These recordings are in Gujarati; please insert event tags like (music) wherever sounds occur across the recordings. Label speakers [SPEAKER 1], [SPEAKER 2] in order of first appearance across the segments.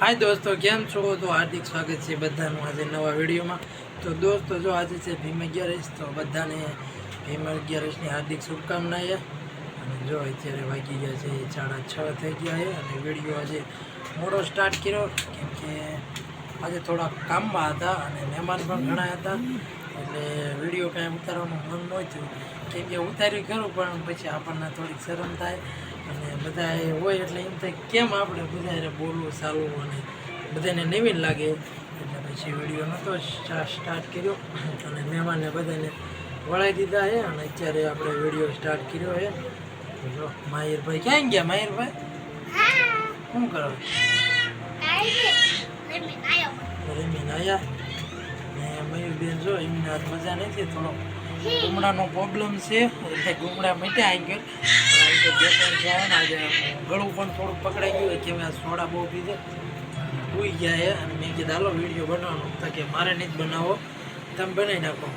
[SPEAKER 1] હાય દોસ્તો, કેમ છો? તો હાર્દિક સ્વાગત છે બધાનું આજે નવા વિડીયોમાં. તો દોસ્તો, જો આજે છે ભીમ અગિયારસ, તો બધાને ભીમ અગિયારસની હાર્દિક શુભકામના છે. અને જો અત્યારે વાગી ગયા છે સાડા છ થઈ ગયા છે અને વીડિયો આજે મોડો સ્ટાર્ટ કર્યો, કેમ કે આજે થોડા કામમાં હતા અને મહેમાન પણ ઘણા હતા. એટલે વીડિયો કાંઈ ઉતારવાનું મન નહોતું કેમ કે ઉતાર્યું ખરું, પણ પછી આપણને થોડીક શરમ થાય. અને બધા એ હોય એટલે એમ થાય કેમ આપણે બધાને બોલવું ચાલવું અને બધાને નવીન લાગે. એટલે પછી વીડિયો નહોતો સ્ટાર્ટ કર્યો અને મહેમાનને બધાને વળાઈ દીધા છે અને અત્યારે આપણે વીડિયો સ્ટાર્ટ કર્યો છે જો માહિરભાઈ ક્યાં ગયા? માહિરભાઈ? શું કરો? રમીને આવ્યા ને મયુરબેન જો એમની આજ મજા નથી થોડો ગુમડાનો પ્રોબ્લેમ છે. એટલે ગુમડા મટ્યા આવી ગયો બે ત્રણ થયા ને આજે ગળું પણ થોડું પકડાઈ ગયું કે મેં સોડા બહુ પીધે. ઉઈ ગયા છે અને મેં કીધું, હાલો, વીડિયો બનાવવાનો. તો કે, મારે નહીં જ બનાવો તમે બનાવી નાખો.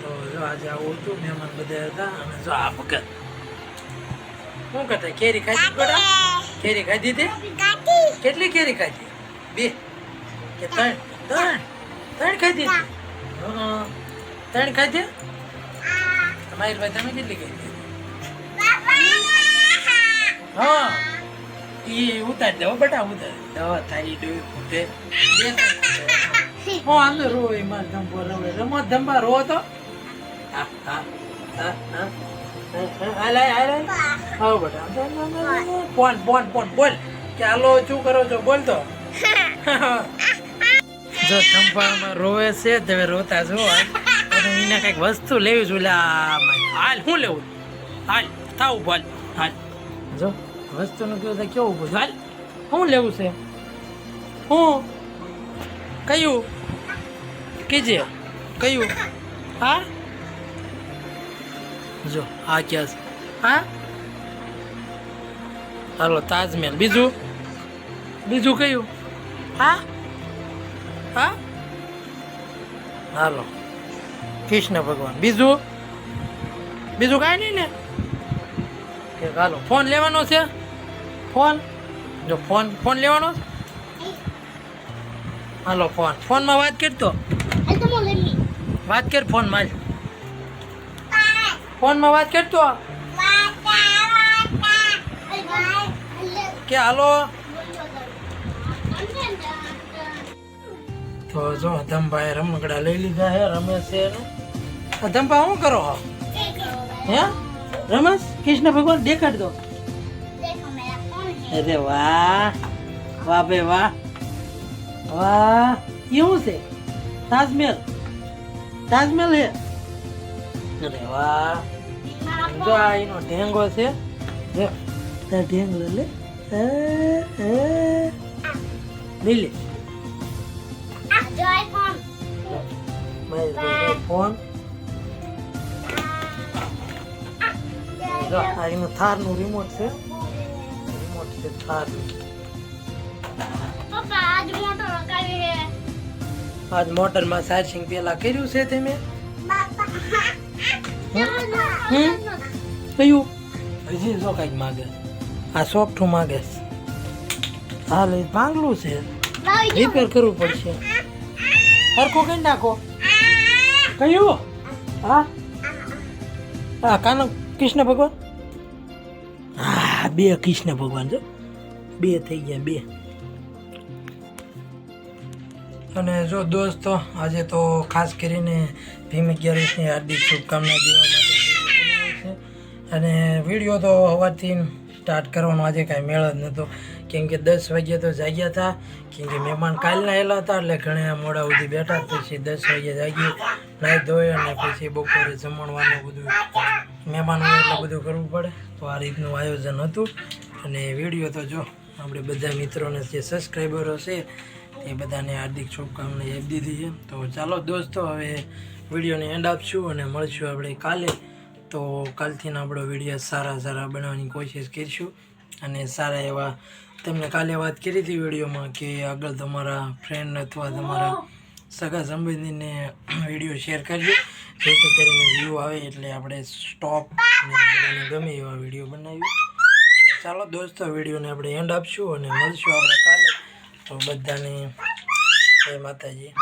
[SPEAKER 1] તો જો આજે આવું હતું, મહેમાન બધા હતા અને જો આ ભગત. શું કરતા? કેરી ખાધી બડા કેરી ખાધી તે? કેટલી કેરી ખાધી? બે? કે ત્રણ? ત્રણ? ત્રણ ખાધી ત્રણ ખાધી? તમારી ભાઈ તમે કેટલી ખાધી? હા. એ ઉતારી દો બટા ઉતારી દવા થાય હું આમ રો એમાં ધંબો રવે. રમો ધંબા રો તો. હા હા હા હા. હા (laughs) રોવે છે તમે રોતા છો એને કંઈક વસ્તુ લેવી છું હાલ શું લેવું? હાલ, થાવ હાલ હાલ. જો વસ્તુનું કેવું તો કેવું બધું હાલ શું લેવું છે? હું? કયું? કીજે? કયું? હા? જો, આ ક્યાં છે? હા? હાલો, તાજમહેલ. બીજું? બીજું કયું? હા? હા? હાલો. કૃષ્ણ ભગવાન. બીજું? બીજું કાંઈ નહીં ને? કે હાલો. ફોન લેવાનો છે? ફોન? જો ફોન ફોન લેવાનો હાલો ફોન. ફોનમાં વાત કરતો વાત કર ફોનમાં ફોનમાં વાત કરતો કે હાલો? તો જો અધમભાઈ રમકડા લઈ લીધા હે રમે છે અધમભાઈ ધમભા શું કરો હે? રમેશ? કૃષ્ણ ભગવાન દેખાડ દો અરે વાહ. વાહ બે વાહ. વાહ. એવું છે? તાજમહેલ. તાજમહેલ હે? અરે વાહ. જો આ એનો ઢેંગો છે. જો આ ઢેંગલો લે. લીલી. મહેશભાઈ ફોન. આ એનું થારનું રિમોટ છે. રિમોટ છે થાર. આજ મોટરમાં ચાર્જિંગ પેલા કર્યું છે તમે? હમ? કયું? હજી જો માગે. આ સોફ્ટું માગે છે. હાલ એ પાંગલું છે. રિપેર કરવું પડશે. હરખું કઈ નાખો. કયું? હા? હા કાનો કૃષ્ણ ભગવાન? હા બે કૃષ્ણ ભગવાન જો બે થઈ ગયા, બે. અને જો દોસ્તો, આજે તો ખાસ કરીને ભીમ અગિયારસની હાર્દિક શુભકામના દેવા માટે અને વીડિયો તો હવાથી સ્ટાર્ટ કરવાનો આજે કાંઈ મેળ જ નહોતો. કેમ કે દસ વાગ્યા તો જાગ્યા હતા. કેમ કે મહેમાન કાલના એલા હતા, એટલે ઘણા મોડા સુધી બેઠા પછી દસ વાગ્યે જાગી, નાહી ધોઈ અને પછી બપોરે જમણવાનું બધું મહેમાન એટલું બધું કરવું પડે. તો આ રીતનું આયોજન હતું. અને વીડિયો તો જો, આપણે બધા મિત્રોને જે સબસ્ક્રાઈબરો છે એ બધાને હાર્દિક શુભકામના આપી દીધી છે. તો ચાલો દોસ્તો, હવે વિડીયોને એન્ડ આપશું અને મળશું આપણે કાલે. તો કાલથી આપણો વીડિયો સારા સારા બનાવવાની કોશિશ કરીશું. અને સારા એવા, તમને કાલે વાત કરી હતી વિડીયોમાં કે આગળ તમારા ફ્રેન્ડ અથવા તમારા સગા સંબંધીને વીડિયો શેર કરજો. જેથી કરીને વ્યૂ આવે એટલે આપણે સ્ટોપ બધાને ગમે એવા વીડિયો બનાવીએ. ચાલો દોસ્તો વિડીયોને આપણે એન્ડ આપશું અને મળશું આપણે કાલે. તો બધાને જય માતાજી.